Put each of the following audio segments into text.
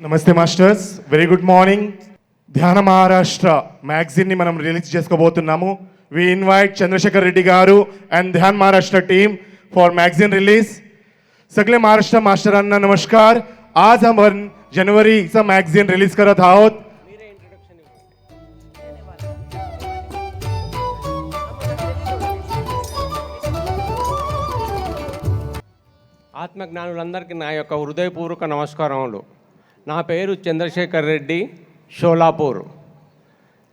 నమస్తే masters very good morning ధ్యాన మహారాష్ట్ర మ్యాగజిన్ని మనం release చేసుకోబోతున్నాము we invite Chandrashekar Reddy garu and Dhyan Maharashtra team for magazine release सगळे महाराष्ट्र मास्टरांना नमस्कार आज आपण जनवरीचा मॅगझिन रिलीज करत आहोत ఆత్మజ్ఞానులందరికీ నా యొక్క హృదయపూర్వక నమస్కారములు నా పేరు చంద్రశేఖర్ రెడ్డి షోలాపూర్.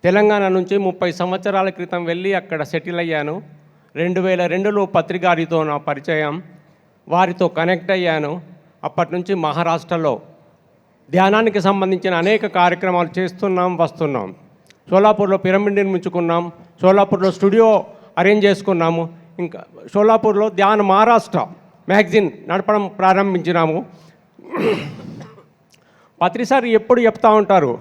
తెలంగాణ నుంచి ముప్పై సంవత్సరాల క్రితం వెళ్ళి అక్కడ సెటిల్ అయ్యాను. రెండు వేల రెండులో పత్రికారితో నా పరిచయం. వారితో కనెక్ట్ అయ్యాను. అప్పటి నుంచి మహారాష్ట్రలో ధ్యానానికి సంబంధించిన అనేక కార్యక్రమాలు చేస్తున్నాం వస్తున్నాం. షోలాపూర్లో పిరమిడ్ నిర్మించుకున్నాం షోలాపూర్లో స్టూడియో అరేంజ్ చేసుకున్నాము. ఇంకా షోలాపూర్లో ధ్యాన మహారాష్ట్ర మ్యాగజిన్ నడపడం ప్రారంభించినాము. పత్రిసారి ఎప్పుడు చెప్తా ఉంటారు?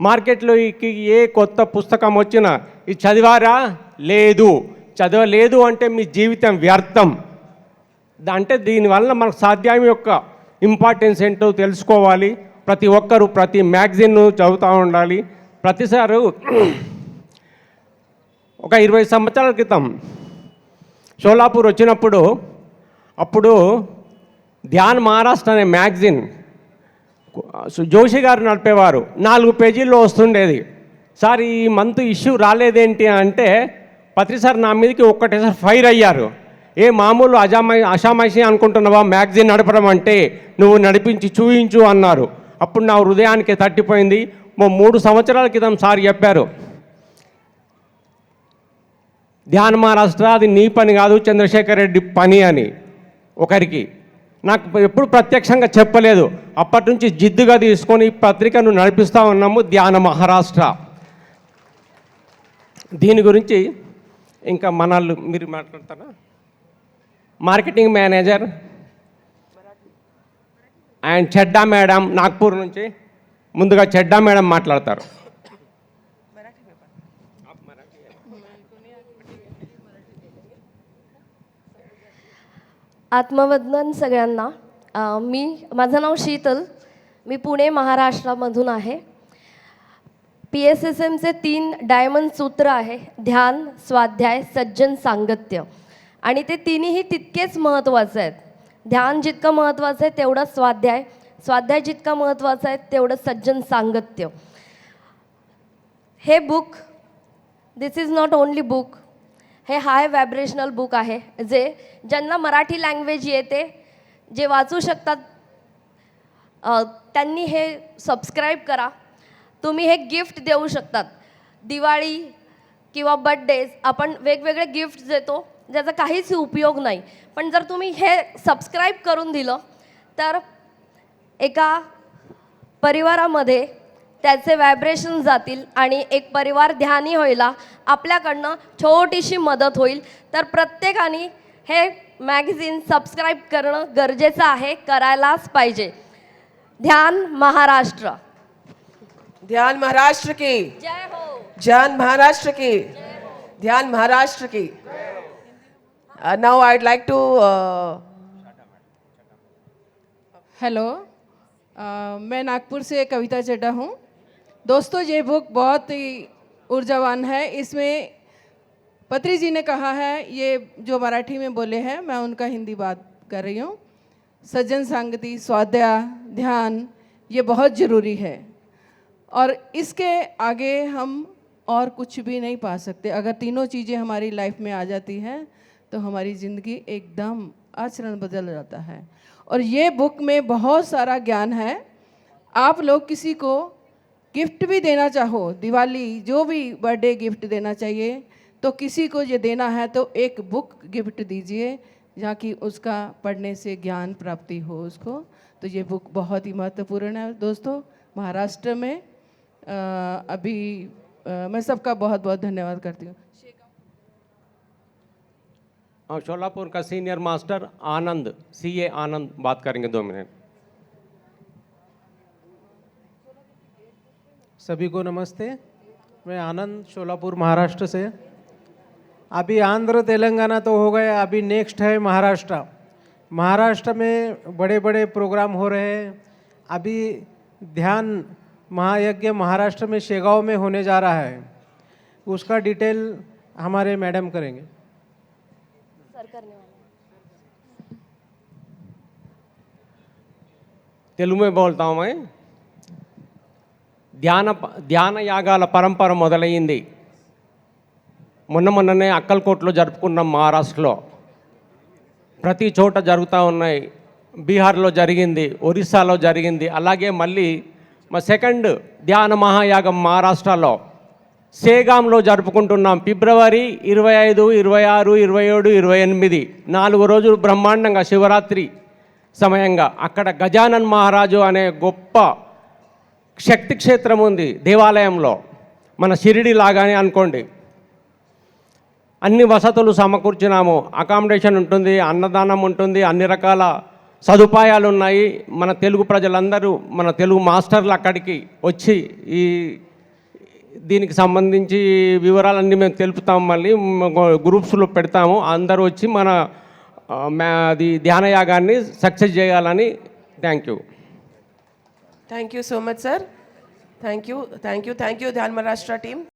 మార్కెట్లోకి ఏ కొత్త పుస్తకం వచ్చినా ఇది చదివారా? లేదు. చదవలేదు అంటే మీ జీవితం వ్యర్థం. అంటే దీనివల్ల మనకు సాధ్యం యొక్క ఇంపార్టెన్స్ ఏంటో తెలుసుకోవాలి. ప్రతి ఒక్కరు ప్రతి మ్యాగజిన్ను చదువుతూ ఉండాలి. ప్రతిసారి ఒక ఇరవై సంవత్సరాల క్రితం షోలాపూర్ వచ్చినప్పుడు అప్పుడు ధ్యాన్ మహారాష్ట్ర అనే మ్యాగజిన్ జోషి గారు నడిపేవారు. నాలుగు పేజీల్లో వస్తుండేది. సార్ ఈ మంత్ ఇష్యూ రాలేదేంటి అంటే పత్రిసార్ నా మీదకి ఒక్కటేసారి ఫైర్ అయ్యారు. ఏ మామూలు అజామై అషామాషి అనుకుంటున్నావా? మ్యాగజైన్ నడపడం అంటే నువ్వు నడిపించి చూయించు అన్నారు. అప్పుడు నా హృదయానికి తట్టిపోయింది. మూడు సంవత్సరాల క్రితం సార్ చెప్పారు. ధ్యాన మహారాష్ట్ర అది నీ పని కాదు చంద్రశేఖర్ రెడ్డి పని అని ఒకరికి. నాకు ఎప్పుడు ప్రత్యక్షంగా చెప్పలేదు. అప్పటి నుంచి జిద్దుగా తీసుకొని ఈ పత్రికను నడిపిస్తూ ఉన్నాము ధ్యాన మహారాష్ట్ర. దీని గురించి ఇంకా మనల్ని మీరు మాట్లాడతారా? Marketing manager and Chadda madam Nagpur నుంచి ముందుగా చెడ్డా మేడం మాట్లాడతారు. आत्मवंदन सगळ्यांना. अ, मी माझं नाव शीतल. मी पुणे महाराष्ट्रामधून आहे. पी एस एस एमचे तीन डायमंड सूत्र आहे. ध्यान स्वाध्याय सज्जन सांगत्य. आणि ते तिन्ही तितकेच महत्त्वाचे आहेत. ध्यान जितकं महत्त्वाचं आहे तेवढं स्वाध्याय. स्वाध्याय जितकं महत्त्वाचं आहे तेवढं सज्जन सांगत्य. हे book this is not only book hey high vibrational book आहे जे ज्यांना मराठी लँग्वेज येते जे वाचू शकतात त्यांनी हे सबस्क्राईब करा. तुम्ही हे गिफ्ट देऊ शकतात. दिवाळी किंवा बड्डेज आपण वेगवेगळे गिफ्ट देतो ज्याचा काहीच उपयोग नाही. पण जर तुम्ही हे सबस्क्राईब करून दिलं तर एका परिवारामध्ये त्याचे व्हायब्रेशन जातील आणि एक परिवार ध्यानी व्हायला आपल्याकडनं छोटीशी मदत होईल. तर प्रत्येकाने हे मॅगझिन सबस्क्राईब करणं गरजेचं आहे करायलाच पाहिजे. ध्यान महाराष्ट्र. ध्यान महाराष्ट्र की. जय हो. ध्यान महाराष्ट्र की. ध्यान महाराष्ट्र की. Now I'd like to hello मैं नागपुर से कविता चड्डा हूँ। दोस्तों, ये बुक बहुत ही ऊर्जावान है। इसमें पत्री जी ने कहा है, ये जो मराठी में बोले हैं, मैं उनका हिंदी बात कर रही हूँ। सज्जन संगति, स्वाध्याय, ध्यान, ये बहुत ज़रूरी है। और इसके आगे हम और कुछ भी नहीं पा सकते। अगर तीनों चीज़ें हमारी लाइफ में आ जाती हैं तो हमारी ज़िंदगी एकदम आचरण बदल जाता है। और ये बुक में बहुत सारा ज्ञान है। आप लोग किसी को गिफ्ट भी देना चाहो दिवाली जो भी बर्थडे गिफ्ट देना चाहिए तो किसी को ये देना है तो एक बुक गिफ्ट दीजिए जहाँ की उसका पढ़ने से ज्ञान प्राप्ति हो उसको। तो ये बुक बहुत ही महत्वपूर्ण है। दोस्तों महाराष्ट्र में अ, अभी अ, मैं सबका बहुत बहुत धन्यवाद करती हूँ। शोलापुर का सीनियर मास्टर आनंद सी ए आनंद बात करेंगे दो मिनट। सभी को नमस्ते। मैं आनंद शोलापुर महाराष्ट्र से। अभी आंध्र तेलंगाना तो हो गया अभी नेक्स्ट है महाराष्ट्र। महाराष्ट्र में बड़े बड़े प्रोग्राम हो रहे हैं। अभी ध्यान महायज्ञ महाराष्ट्र में शेगांव में होने जा रहा है। उसका डिटेल हमारे मैडम करेंगे। सर करने तेलुगु में बोलता हूँ मैं। ధ్యాన ధ్యాన యాగాల పరంపర మొదలైంది. మొన్న మొన్ననే అక్కల్కోట్లో జరుపుకున్నాం మహారాష్ట్రలో ప్రతి చోట జరుగుతూ ఉన్నాయి. బీహార్లో జరిగింది ఒరిస్సాలో జరిగింది. అలాగే మళ్ళీ మా సెకండ్ ధ్యాన మహాయాగం మహారాష్ట్రలో సేగాంలో జరుపుకుంటున్నాం. ఫిబ్రవరి ఇరవై ఐదు ఇరవై ఆరు ఇరవై ఏడు ఇరవై ఎనిమిది నాలుగు రోజులు బ్రహ్మాండంగా శివరాత్రి సమయంగా అక్కడ గజానన్ మహారాజు అనే గొప్ప శక్తి క్షేత్రం ఉంది దేవాలయంలో. మన షిరిడి లాగానే అనుకోండి. అన్ని వసతులు సమకూర్చినాము. అకామిడేషన్ ఉంటుంది అన్నదానం ఉంటుంది అన్ని రకాల సదుపాయాలు ఉన్నాయి మన తెలుగు ప్రజలందరూ మన తెలుగు మాస్టర్లు అక్కడికి వచ్చి ఈ దీనికి సంబంధించి వివరాలన్నీ మేము తెలుపుతాము మళ్ళీ గ్రూప్స్లో పెడతాము. అందరూ వచ్చి మన అది ధ్యానయాగాన్ని సక్సెస్ చేయాలని thank you. Thank you so much, sir. Thank you, thank you, thank you, Dhyan Maharashtra team.